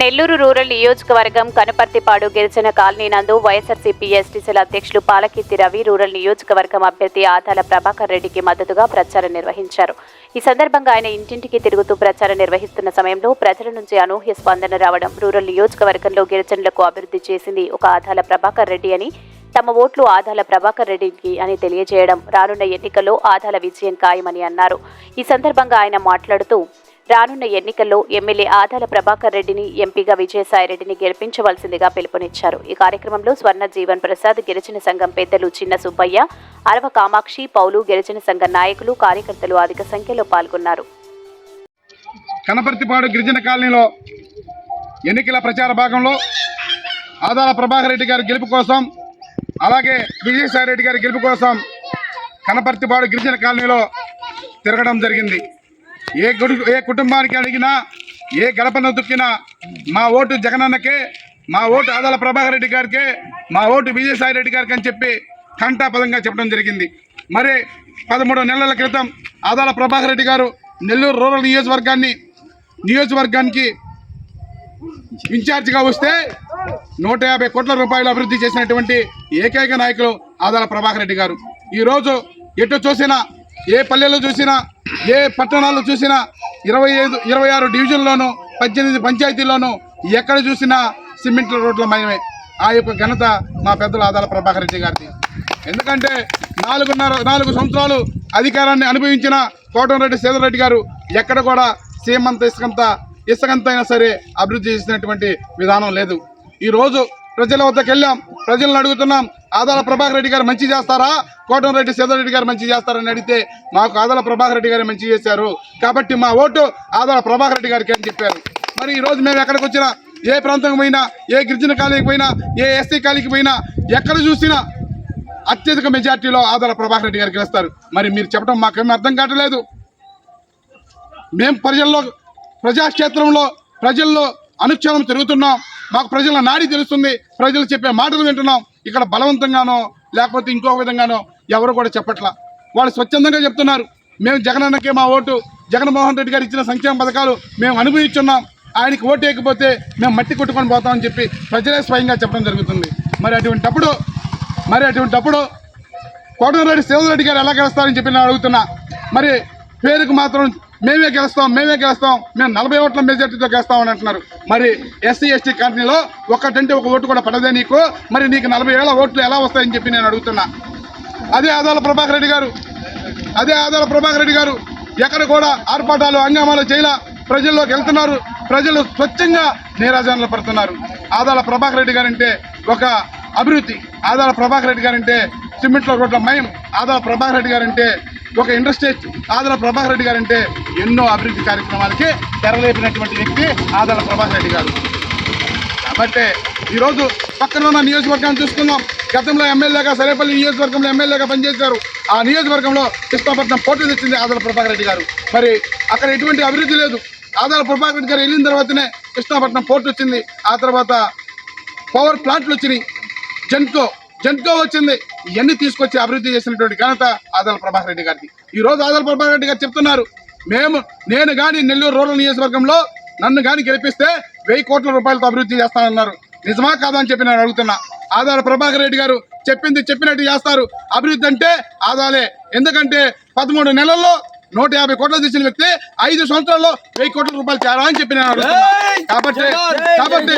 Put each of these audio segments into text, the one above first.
Nellore rural నియోజకవర్గం కనపర్తిపాడు గిరిజన colony నందు వైఎస్ఆర్సీపీ ఎస్టీసీల అధ్యక్షులు పాలకీర్తి రవి రూరల్ నియోజకవర్గం అభ్యర్థి ఆదాల ప్రభాకర్ రెడ్డికి మద్దతుగా ప్రచారం నిర్వహించారు. ఈ సందర్భంగా ఆయన ఇంటింటికి తిరుగుతూ ప్రచారం నిర్వహిస్తున్న సమయంలో ప్రజల నుంచి అనూహ్య స్పందన రావడం రూరల్ నియోజకవర్గంలో గిరిజనులకు అభివృద్ధి చేసింది ఒక ఆదాల ప్రభాకర్ రెడ్డి అని తమ ఓట్లు ఆదాల ప్రభాకర్ రెడ్డికి అని తెలియజేయడం రానున్న ఎన్నికల్లో ఆదాల విజయం ఖాయమని అన్నారు. ఈ సందర్భంగా ఆయన మాట్లాడుతూ రానున్న ఎన్నికల్లో ఎమ్మెల్యే ఆదాల ప్రభాకర్ రెడ్డిని ఎంపీగా విజయసాయిరెడ్డిని గెలిపించవలసిందిగా పిలుపునిచ్చారు. ఈ కార్యక్రమంలో స్వర్ణ జీవన్ ప్రసాద్ గిరిజన సంఘం పెద్దలు చిన్న సుబ్బయ్య అరవ కామాక్షి పౌలు గిరిజన సంఘ నాయకులు కార్యకర్తలు అధిక సంఖ్యలో పాల్గొన్నారు. కనపర్తిపాడు గిరిజన కాలనీలో ఎన్నికల ప్రచార భాగంలో ఆదాల ప్రభాకర్ రెడ్డి గారి గెలుపు కోసం అలాగే విజయసాయి రెడ్డి గారి గెలుపు కోసం కనపర్తిపాడు గిరిజన కాలనీలో తిరగడం జరిగింది. ఏ గుడి ఏ కుటుంబానికి అడిగినా ఏ గడపను దుక్కినా మా ఓటు జగనన్నకే మా ఓటు ఆదాల ప్రభాకర్ రెడ్డి గారికే మా ఓటు విజయసాయి రెడ్డి గారికి అని చెప్పి కంఠాపదంగా చెప్పడం జరిగింది. మరి పదమూడు నెలల క్రితం ఆదాల ప్రభాకర్ రెడ్డి గారు నెల్లూరు రూరల్ నియోజకవర్గాన్ని నియోజకవర్గానికి ఇన్ఛార్జిగా వస్తే నూట యాభై కోట్ల రూపాయలు అభివృద్ధి చేసినటువంటి ఏకైక నాయకులు ఆదాల ప్రభాకర్ రెడ్డి గారు. ఈరోజు ఎటు చూసినా ఏ పల్లెల్లో చూసినా ఏ పట్టణాలు చూసినా ఇరవై ఐదు ఇరవై ఆరు డివిజన్లోనూ పద్దెనిమిది పంచాయతీల్లోనూ ఎక్కడ చూసినా సిమెంట్ రోడ్ల మయమే. ఆ యొక్క ఘనత మా పెద్దలు ఆదాల ప్రభాకర్ రెడ్డి గారిది. ఎందుకంటే నాలుగున్నర నాలుగు సంవత్సరాలు అధికారాన్ని అనుభవించిన కోటంరెడ్డి సేదరెడ్డి గారు ఎక్కడ కూడా సీమంత ఇసుకంత ఇసుకంత అయినా సరే అభివృద్ధి చేసినటువంటి విధానం లేదు. ఈరోజు ప్రజల వద్దకు వెళ్ళాం. ప్రజలను అడుగుతున్నాం. ఆదాల ప్రభాకర్ రెడ్డి గారు మంచి చేస్తారా? కోటంరెడ్డి సేదరెడ్డి గారు మంచి చేస్తారని అడిగితే మాకు ఆదాల ప్రభాకర్ రెడ్డి గారు మంచి చేశారు. కాబట్టి మా ఓటు ఆదాల ప్రభాకర్ రెడ్డి గారికి అని చెప్పారు. మరి ఈరోజు మేము ఎక్కడికి వచ్చినా ఏ ప్రాంతం పోయినా ఏ గిరిజన కాలనీకి పోయినా ఏ ఎస్సీ కాలనీకి పోయినా ఎక్కడ చూసినా అత్యధిక మెజార్టీలో ఆదాల ప్రభాకర్ రెడ్డి గారికి గెలుస్తారు మరి మీరు చెప్పడం మాకేమీ అర్థం కావట్లేదు. మేము ప్రజల్లో ప్రజాక్షేత్రంలో ప్రజల్లో అనుక్షణం తిరుగుతున్నాం. మాకు ప్రజల నాడి తెలుస్తుంది. ప్రజలు చెప్పే మాటలు వింటున్నాం. ఇక్కడ బలవంతంగానో లేకపోతే ఇంకో విధంగానో ఎవరు కూడా చెప్పట్లా. వాళ్ళు స్వచ్ఛందంగా చెప్తున్నారు. మేము జగనన్నకే మా ఓటు. జగన్మోహన్ రెడ్డి గారు ఇచ్చిన సంక్షేమ పథకాలు మేము అనుభవించున్నాం. ఆయనకి ఓటు వేయకపోతే మేము మట్టి కొట్టుకొని పోతామని చెప్పి ప్రజలే స్వయంగా చెప్పడం జరుగుతుంది. మరి అటువంటిప్పుడు మరి అటువంటిప్పుడు కోటమిరెడ్డి శివరెడ్డి గారు ఎలా గెలుస్తారని చెప్పి నేను అడుగుతున్నా. మరి పేరుకు మాత్రం మేమే గెలుస్తాం మేమే గెలుస్తాం మేము నలభై ఓట్ల మెజార్టీతో గెలుస్తామని అంటున్నారు. మరి ఎస్సీ ఎస్టీ కంపెనీలో ఒకటంటే ఒక ఓటు కూడా పడదే నీకు? మరి నీకు నలభై ఏళ్ళ ఓట్లు ఎలా వస్తాయని చెప్పి నేను అడుగుతున్నా. అదే ఆదాల ప్రభాకర్ రెడ్డి గారు. అదే ఆదాల ప్రభాకర్ రెడ్డి గారు. ఎక్కడ కూడా ఆర్పాటాలు హంగామాలు చేయలా. ప్రజల్లోకి వెళ్తున్నారు. ప్రజలు స్వచ్ఛంగా నీరాజనలు పడుతున్నారు. ఆదాల ప్రభాకర్ రెడ్డి గారంటే ఒక అభివృద్ధి. ఆదాల ప్రభాకర్ రెడ్డి గారంటే సిమెంట్ల రోడ్ల మయం ఆదాల ప్రభాకర్ రెడ్డి గారంటే ఒక ఇండస్ట్రీ ఆదల ప్రభాకర్ రెడ్డి గారు అంటే ఎన్నో అభివృద్ధి కార్యక్రమాలకి తెరలేపినటువంటి వ్యక్తి ఆదల ప్రభాకర్ రెడ్డి గారు. కాబట్టి ఈరోజు పక్కన ఉన్న నియోజకవర్గాన్ని చూసుకుందాం. గతంలో ఎమ్మెల్యేగా సరేపల్లి నియోజకవర్గంలో ఎమ్మెల్యేగా పనిచేశారు. ఆ నియోజకవర్గంలో కృష్ణాపట్నం పోటీ తెచ్చింది ఆదల ప్రభాకర్ రెడ్డి గారు. మరి అక్కడ ఎటువంటి అభివృద్ధి లేదు. ఆదాల ప్రభాకర్ రెడ్డి గారు వెళ్ళిన తర్వాతనే కృష్ణాపట్నం పోర్టు వచ్చింది. ఆ తర్వాత పవర్ ప్లాంట్లు వచ్చినాయి. జెన్కో జెన్కో వచ్చింది. ఇవన్నీ తీసుకొచ్చి అభివృద్ధి చేసినటువంటి ఘనత ఆదాల ప్రభాకర్ రెడ్డి గారికి ఈ రోజు ఆదాల ప్రభాకర్ రెడ్డి గారు చెప్తున్నారు మేము నేను కానీ నెల్లూరు రూరల్ నియోజకవర్గంలో నన్ను కానీ గెలిపిస్తే వెయ్యి కోట్ల రూపాయలతో అభివృద్ధి చేస్తానన్నారు. నిజమా కాదా అని చెప్పి నేను అడుగుతున్నా. ఆదాల ప్రభాకర్ రెడ్డి గారు చెప్పింది చెప్పినట్టు చేస్తారు. అభివృద్ధి అంటే ఆదాలే. ఎందుకంటే పదమూడు నెలల్లో నూట యాభై కోట్లు తెచ్చిన వ్యక్తి ఐదు సంవత్సరాల్లో వెయ్యి కోట్ల రూపాయలు తేరా అని చెప్పి నేను అడుగుతున్నా. కాబట్టి కాబట్టి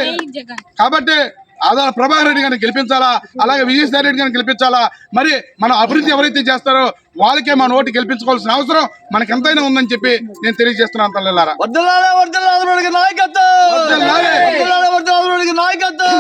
కాబట్టి ఆదాల ప్రభాకర్ రెడ్డి గారిని గెలిపించాలా అలాగే విజయసాయి రెడ్డి గారిని గెలిపించాలా మరి మన అభివృద్ధి ఎవరైతే చేస్తారో వాళ్ళకే మన ఓటు గెలిపించుకోవాల్సిన అవసరం మనకి ఎంతైనా ఉందని చెప్పి నేను తెలియజేస్తున్నాను తల్లిలారా నాయకత్వం నాయకత్వం